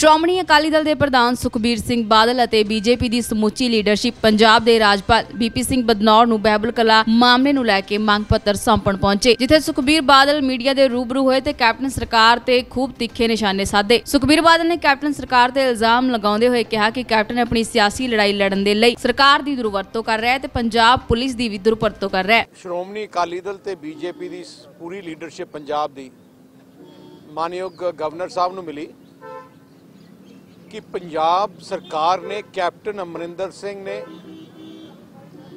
ਸ਼੍ਰੋਮਣੀ ਅਕਾਲੀ ਦਲ ਦੇ ਪ੍ਰਧਾਨ ਸੁਖਬੀਰ ਸਿੰਘ ਬਾਦਲ ਅਤੇ ਬੀਜੇਪੀ ਦੀ ਸਮੁੱਚੀ ਲੀਡਰਸ਼ਿਪ ਪੰਜਾਬ ਦੇ ਰਾਜਪਾਲ ਬੀਪੀ ਸਿੰਘ ਬਦਨੌਰ ਨੂੰ ਬਹਿਬਲ ਕਲਾ ਮਾਮਲੇ ਨੂੰ ਲੈ ਕੇ ਮੰਗ ਪੱਤਰ ਸੌਂਪਣ ਪਹੁੰਚੇ, ਜਿੱਥੇ ਸੁਖਬੀਰ ਬਾਦਲ ਮੀਡੀਆ ਦੇ ਰੂਬਰੂ ਹੋਏ ਤੇ ਕੈਪਟਨ ਸਰਕਾਰ ਤੇ ਖੂਬ ਤਿੱਖੇ ਨਿਸ਼ਾਨੇ ਸਾਧੇ। ਸੁਖਬੀਰ ਬਾਦਲ ਨੇ ਕੈਪਟਨ ਸਰਕਾਰ ਤੇ ਇਲਜ਼ਾਮ ਲਗਾਉਂਦੇ ਹੋਏ ਕਿਹਾ ਕਿ ਕੈਪਟਨ ਆਪਣੀ ਸਿਆਸੀ ਲੜਾਈ ਲੜਨ ਦੇ ਲਈ ਸਰਕਾਰ ਦੀ ਦੁਰਵਰਤੋਂ ਕਰ ਰਿਹਾ ਹੈ ਤੇ ਪੰਜਾਬ ਪੁਲਿਸ ਦੀ ਵੀ ਦੁਰਵਰਤੋਂ ਕਰ ਰਿਹਾ ਹੈ। ਸ਼੍ਰੋਮਣੀ ਅਕਾਲੀ ਦਲ ਤੇ ਬੀਜੇਪੀ ਦੀ ਪੂਰੀ ਲੀਡਰਸ਼ਿਪ ਪੰਜਾਬ ਦੀ ਮਾਨਯੋਗ ਗਵਰਨਰ ਸਾਹਿਬ ਨੂੰ ਮਿਲੀ। ਕਿ ਪੰਜਾਬ ਸਰਕਾਰ ਨੇ ਕੈਪਟਨ ਅਮਰਿੰਦਰ ਸਿੰਘ ਨੇ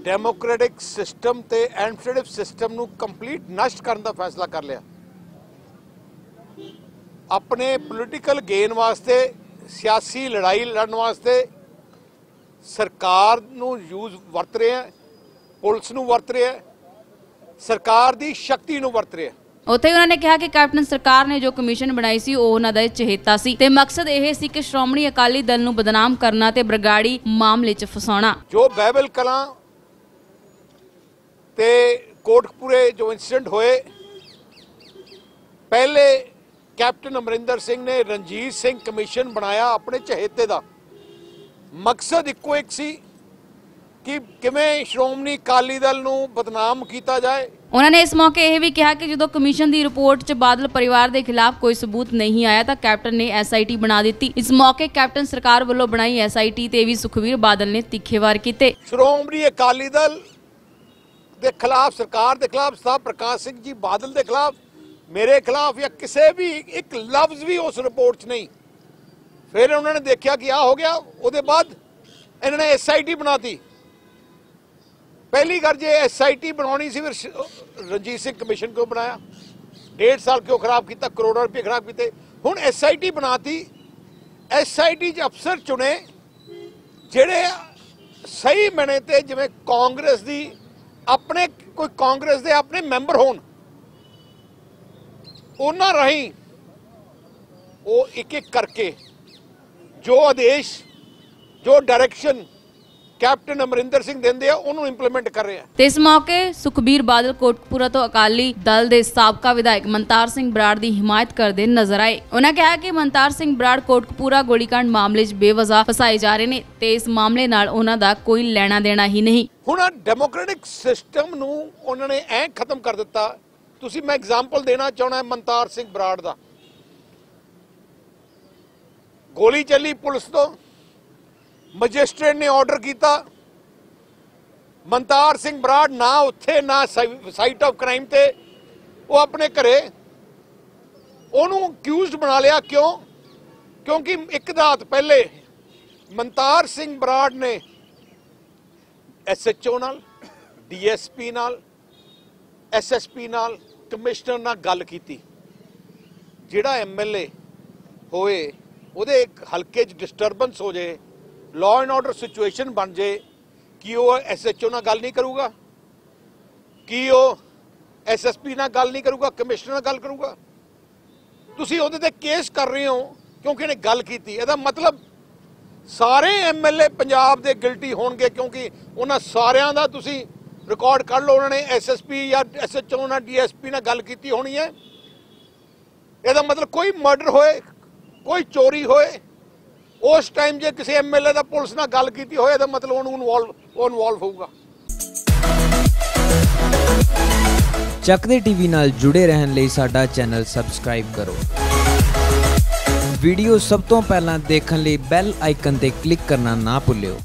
ਡੈਮੋਕ੍ਰੈਟਿਕ ਸਿਸਟਮ ਤੇ ਐਡਮਿਨਿਸਟ੍ਰੇਟਿਵ ਸਿਸਟਮ ਨੂੰ ਕੰਪਲੀਟ ਨਸ਼ਟ ਕਰਨ ਦਾ ਫੈਸਲਾ ਕਰ ਲਿਆ। ਆਪਣੇ ਪੋਲੀਟੀਕਲ ਗੇਨ ਵਾਸਤੇ, ਸਿਆਸੀ ਲੜਾਈ ਲੜਨ ਵਾਸਤੇ ਸਰਕਾਰ ਨੂੰ ਯੂਜ਼ ਵਰਤ ਰਿਹਾ ਹੈ ਪੁਲਿਸ ਨੂੰ ਵਰਤ ਰਿਹਾ ਹੈ ਸਰਕਾਰ ਦੀ ਸ਼ਕਤੀ ਨੂੰ ਵਰਤ ਰਿਹਾ ਹੈ ਉੱਥੇ ਉਹਨਾਂ ਨੇ ਕਿਹਾ ਕਿ ਕੈਪਟਨ ਸਰਕਾਰ ਨੇ ਜੋ ਕਮਿਸ਼ਨ ਬਣਾਈ ਸੀ, ਉਹ ਉਹਨਾਂ ਦਾ ਚਹੇਤਾ ਸੀ। ਤੇ ਮਕਸਦ ਇਹ ਸੀ ਕਿ ਸ਼੍ਰੋਮਣੀ ਅਕਾਲੀ ਦਲ ਨੂੰ ਬਦਨਾਮ ਕਰਨਾ ਤੇ ਬਰਗਾੜੀ ਮਾਮਲੇ 'ਚ ਫਸਾਉਣਾ। ਜੋ ਬਹਿਬਲ ਕਲਾਂ ਤੇ ਕੋਟਕਪੂਰੇ ਜੋ ਇਨਸੀਡੈਂਟ ਹੋਏ, ਪਹਿਲੇ ਕੈਪਟਨ ਅਮਰਿੰਦਰ ਸਿੰਘ ਨੇ ਰਣਜੀਤ ਸਿੰਘ ਕਮਿਸ਼ਨ ਬਣਾਇਆ ਆਪਣੇ ਚਹੇਤੇ ਦਾ। ਮਕਸਦ ਇੱਕੋ ਇੱਕ ਸੀ ਕਿ ਕਿਵੇਂ ਸ਼੍ਰੋਮਣੀ ਅਕਾਲੀ ਦਲ ਨੂੰ ਬਦਨਾਮ ਕੀਤਾ ਜਾਏ? ਉਹਨਾਂ ਨੇ ਇਸ ਮੌਕੇ ਇਹ ਵੀ ਕਿਹਾ ਕਿ ਜਦੋਂ ਕਮਿਸ਼ਨ ਦੀ ਰਿਪੋਰਟ 'ਚ ਬਾਦਲ ਪਰਿਵਾਰ ਦੇ ਖਿਲਾਫ ਕੋਈ ਸਬੂਤ ਨਹੀਂ ਆਇਆ ਤਾਂ ਕੈਪਟਨ ਨੇ ਐਸਆਈਟੀ ਬਣਾ ਦਿੱਤੀ। ਇਸ ਮੌਕੇ ਕੈਪਟਨ ਸਰਕਾਰ ਵੱਲੋਂ ਬਣਾਈ ਐਸਆਈਟੀ ਤੇ ਵੀ ਸੁਖਵੀਰ ਬਾਦਲ ਨੇ ਤਿੱਖੇ ਵਾਰ ਕੀਤੇ। ਸ਼੍ਰੋਮਣੀ ਅਕਾਲੀ ਦਲ ਦੇ ਖਿਲਾਫ ਸਰਕਾਰ ਦੇ ਖਿਲਾਫ ਸਾਹਿਬ ਪ੍ਰਕਾਸ਼ ਸਿੰਘ ਜੀ ਬਾਦਲ ਦੇ ਖਿਲਾਫ ਮੇਰੇ ਖਿਲਾਫ ਜਾਂ ਕਿਸੇ ਵੀ ਇੱਕ ਲਫ਼ਜ਼ ਵੀ ਉਸ ਰਿਪੋਰਟ 'ਚ ਨਹੀਂ। ਫਿਰ ਉਹਨਾਂ ਨੇ ਦੇਖਿਆ ਕਿ ਆ ਹੋ ਗਿਆ ਉਹਦੇ ਬਾਅਦ ਇਹਨਾਂ ਨੇ ਐਸਆਈਟੀ ਬਣਾਤੀ ਪਹਿਲੀ ਗੱਲ ਜੇ ਐਸਆਈਟੀ ਬਣਾਉਣੀ ਸੀ, ਫਿਰ ਰਣਜੀਤ ਸਿੰਘ ਕਮਿਸ਼ਨ ਕਿਉਂ ਬਣਾਇਆ? ਡੇਢ ਸਾਲ ਕਿਉਂ ਖਰਾਬ ਕੀਤਾ? ਕਰੋੜਾਂ ਰੁਪਏ ਖਰਾਬ ਕੀਤੇ। ਹੁਣ ਐਸਆਈਟੀ ਬਣਾਤੀ ਐਸਆਈਟੀ 'ਚ ਅਫਸਰ ਚੁਣੇ, ਜਿਹੜੇ ਸਹੀ ਮਣੇ ਤੇ ਜਿਵੇਂ ਕਾਂਗਰਸ ਦੀ, ਆਪਣੇ ਕੋਈ ਕਾਂਗਰਸ ਦੇ ਆਪਣੇ ਮੈਂਬਰ ਹੋਣ, ਉਹਨਾਂ ਰਾਹੀਂ ਉਹ ਇੱਕ ਇੱਕ ਕਰਕੇ ਜੋ ਆਦੇਸ਼, ਜੋ ਡਾਇਰੈਕਸ਼ਨ ਕੈਪਟਨ ਅਮਰਿੰਦਰ ਸਿੰਘ ਦਿੰਦੇ ਆ ਉਹਨੂੰ ਇੰਪਲੀਮੈਂਟ ਕਰ ਰਿਹਾ ਤੇ ਇਸ ਮੌਕੇ ਸੁਖਬੀਰ ਬਾਦਲ ਕੋਟਕਪੂਰਾ ਤੋਂ ਅਕਾਲੀ ਦਲ ਦੇ ਸਾਬਕਾ ਵਿਧਾਇਕ ਮਨਤਾਰ ਸਿੰਘ ਬਰਾੜ ਦੀ ਹਿਮਾਇਤ ਕਰਦੇ ਨਜ਼ਰ ਆਏ। ਉਹਨਾਂ ਕਿਹਾ ਕਿ ਮਨਤਾਰ ਸਿੰਘ ਬਰਾੜ ਕੋਟਕਪੂਰਾ ਗੋਲੀकांड ਮਾਮਲੇ 'ਚ ਬੇਵਜ਼ਾ ਫਸਾਏ ਜਾ ਰਹੇ ਨੇ ਤੇ ਇਸ ਮਾਮਲੇ ਨਾਲ ਉਹਨਾਂ ਦਾ ਕੋਈ ਲੈਣਾ ਦੇਣਾ ਹੀ ਨਹੀਂ। ਹੁਣ ਡੈਮੋਕ੍ਰੈਟਿਕ ਸਿਸਟਮ ਨੂੰ ਉਹਨਾਂ ਨੇ ਐ ਖਤਮ ਕਰ ਦਿੱਤਾ। ਤੁਸੀਂ ਮੈਂ ਐਗਜ਼ਾਮਪਲ ਦੇਣਾ ਚਾਹਣਾ ਮਨਤਾਰ ਸਿੰਘ ਬਰਾੜ ਦਾ। ਗੋਲੀ ਚੱਲੀ ਪੁਲਿਸ ਤੋਂ ਮੈਜਿਸਟ੍ਰੇਟ ਨੇ ਆਰਡਰ ਕੀਤਾ। ਮਨਤਾਰ ਸਿੰਘ ਬਰਾੜ ਨਾ ਉੱਥੇ, ਨਾ ਸਾਈਟ ਆਫ ਕ੍ਰਾਈਮ ਤੇ। ਉਹ ਆਪਣੇ ਘਰੇ। ਉਹਨੂੰ ਅਕਿਊਜ਼ਡ ਬਣਾ ਲਿਆ ਕਿਉਂ? ਕਿਉਂਕਿ ਇੱਕ ਰਾਤ ਪਹਿਲੇ ਮਨਤਾਰ ਸਿੰਘ ਬਰਾੜ ਨੇ ਐਸਐਚਓ ਨਾਲ ਡੀਐਸਪੀ ਨਾਲ ਐਸਐਸਪੀ ਨਾਲ ਕਮਿਸ਼ਨਰ ਨਾਲ ਗੱਲ ਕੀਤੀ। ਜਿਹੜਾ ਐਮਐਲਏ ਹੋਏ, ਉਹਦੇ ਇੱਕ ਹਲਕੇ 'ਚ ਡਿਸਟਰਬੈਂਸ ਹੋ ਜੇ ਲਾਅ ਐਂਡ ਆਰਡਰ ਸਿਚੁਏਸ਼ਨ ਬਣ ਜੇ, ਕੀ ਉਹ ਐਸਐਚਓ ਨਾਲ ਗੱਲ ਨਹੀਂ ਕਰੂਗਾ? ਕੀ ਉਹ ਐਸਐਸਪੀ ਨਾਲ ਗੱਲ ਨਹੀਂ ਕਰੂਗਾ ਕਮਿਸ਼ਨਰ ਨਾਲ ਗੱਲ ਕਰੂਗਾ? ਤੁਸੀਂ ਉਹਦੇ ਤੇ ਕੇਸ ਕਰ ਰਹੇ ਹੋ, ਕਿਉਂਕਿ ਇਹਨੇ ਗੱਲ ਕੀਤੀ। ਇਹਦਾ ਮਤਲਬ ਸਾਰੇ ਐਮਐਲਏ ਪੰਜਾਬ ਦੇ ਗਿਲਟੀ ਹੋਣਗੇ, ਕਿਉਂਕਿ ਉਹਨਾਂ ਸਾਰਿਆਂ ਦਾ ਤੁਸੀਂ ਰਿਕਾਰਡ ਕੱਢ ਲਓ, ਉਹਨਾਂ ਨੇ ਐਸਐਸਪੀ ਜਾਂ ਐਸਐਚਓ ਨਾਲ ਡੀਐਸਪੀ ਨਾਲ ਗੱਲ ਕੀਤੀ ਹੋਣੀ ਹੈ। ਇਹਦਾ ਮਤਲਬ ਕੋਈ ਮਰਡਰ ਹੋਏ, ਕੋਈ ਚੋਰੀ ਹੋਏ ਉਸ ਟਾਈਮ ਜੇ ਕਿਸੇ ਐਮਐਲਏ ਦਾ ਪੁਲਿਸ ਨਾਲ ਗੱਲ ਕੀਤੀ ਹੋਏ ਇਹਦਾ ਮਤਲਬ ਉਹਨੂੰ ਇਨਵੋਲਵ ਉਹ ਇਨਵੋਲਵ ਹੋਊਗਾ। ਚੱਕਦੇ ਟੀਵੀ ਨਾਲ ਜੁੜੇ ਰਹਿਣ ਲਈ ਸਾਡਾ ਚੈਨਲ ਸਬਸਕ੍ਰਾਈਬ ਕਰੋ। ਵੀਡੀਓ ਸਭ ਤੋਂ ਪਹਿਲਾਂ ਦੇਖਣ ਲਈ ਬੈਲ ਆਈਕਨ ਤੇ ਕਲਿੱਕ ਕਰਨਾ ਨਾ ਭੁੱਲਿਓ।